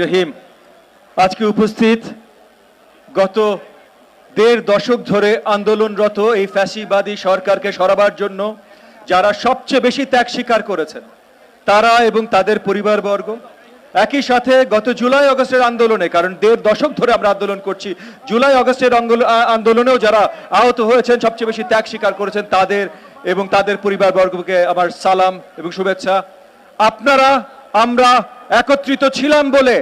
রহিম। আজকে উপস্থিত গত দেড় দশক ধরে আন্দোলনরত এই ফ্যাসিবাদী সরকারকে সরাবার জন্য যারা সবচেয়ে বেশি ত্যাগ স্বীকার করেছেন, তারা এবং তাদের পরিবারবর্গ, একই সাথে গত জুলাই আগস্টের আন্দোলনে, কারণ দেড় দশক ধরে আমরা আন্দোলন করছি, জুলাই আ- আন্দোলনেও যারা আহত হয়েছেন, সবচেয়ে বেশি ত্যাগ স্বীকার করেছেন তাদের এবং তাদের পরিবারবর্গকে আমার সালাম এবং শুভেচ্ছা। আপনারা আমরা একত্রিত ছিলাম বলে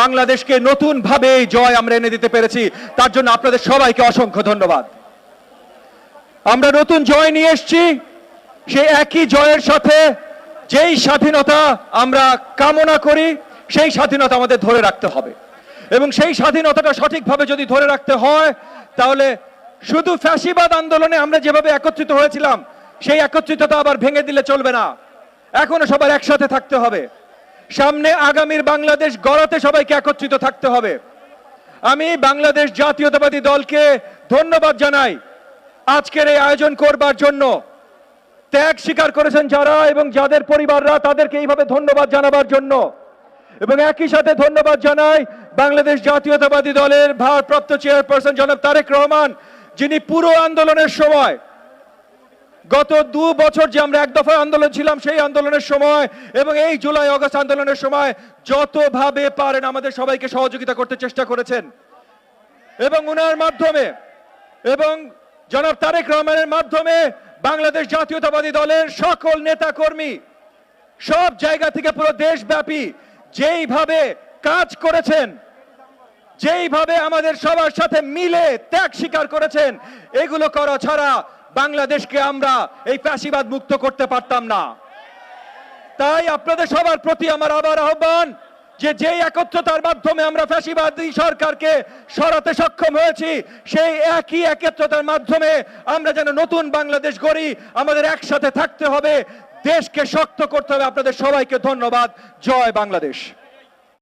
বাংলাদেশকে নতুন ভাবে এই জয় আমরা এনে দিতে পেরেছি, তার জন্য আপনাদের সবাইকে অসংখ্য ধন্যবাদ। আমরা নতুন জয় নিয়ে এসেছি সেই একই জয়ের সাথে যেই স্বাধীনতা আমরা কামনা করি, সেই স্বাধীনতা আমাদের ধরে রাখতে হবে। এবং সেই স্বাধীনতাটা সঠিকভাবে যদি ধরে রাখতে হয়, তাহলে শুধু ফ্যাসিবাদ আন্দোলনে আমরা যেভাবে একত্রিত হয়েছিলাম, সেই একত্রিততা আবার ভেঙে দিলে চলবে না। এখনও সবার একসাথে থাকতে হবে। সামনে আগামীর বাংলাদেশ গড়াতে সবাইকে একত্রিত থাকতে হবে। আমি বাংলাদেশ জাতীয়তাবাদী দলকে ধন্যবাদ জানাই আজকের এই আয়োজন করবার জন্য। ত্যাগ স্বীকার করেছেন যারা এবং যাদের পরিবাররা তাদেরকে এইভাবে ধন্যবাদ জানাবার জন্য। এবং একই সাথে ধন্যবাদ জানাই বাংলাদেশ জাতীয়তাবাদী দলের ভারপ্রাপ্ত চেয়ারপারসন জনাব তারেক রহমান, যিনি পুরো আন্দোলনের সময় গত দু বছর যে আমরা এক দফায় আন্দোলন ছিলাম, সেই আন্দোলনের সময় এবং এই জুলাই, অগস্ট আন্দোলনের সময় যতভাবে পারেন আমাদের সবাইকে সহযোগিতা করতে চেষ্টা করেছেন। এবং উনার মাধ্যমে এবং জনাব তারেক রহমানের মাধ্যমে বাংলাদেশ জাতীয়তাবাদী দলের সকল নেতা কর্মী সব জায়গা থেকে পুরো দেশব্যাপী যেইভাবে কাজ করেছেন, যেইভাবে আমাদের সবার সাথে মিলে ত্যাগ স্বীকার করেছেন, এগুলো করা ছাড়া বাংলাদেশকে আমরা এই ফ্যাসিবাদ মুক্ত করতে পারতাম না। তাই আপনাদের সবার প্রতি আমার আবার আহ্বান যে যেই একত্রতার মাধ্যমে আমরা ফ্যাসিবাদী সরকারকে সরাতে সক্ষম হয়েছি, সেই একই একত্রতার মাধ্যমে আমরা যেন নতুন বাংলাদেশ গড়ি, আমাদের একসাথে থাকতে হবে, দেশকে শক্ত করতে হবে। আপনাদের সবাইকে ধন্যবাদ। জয় বাংলাদেশ।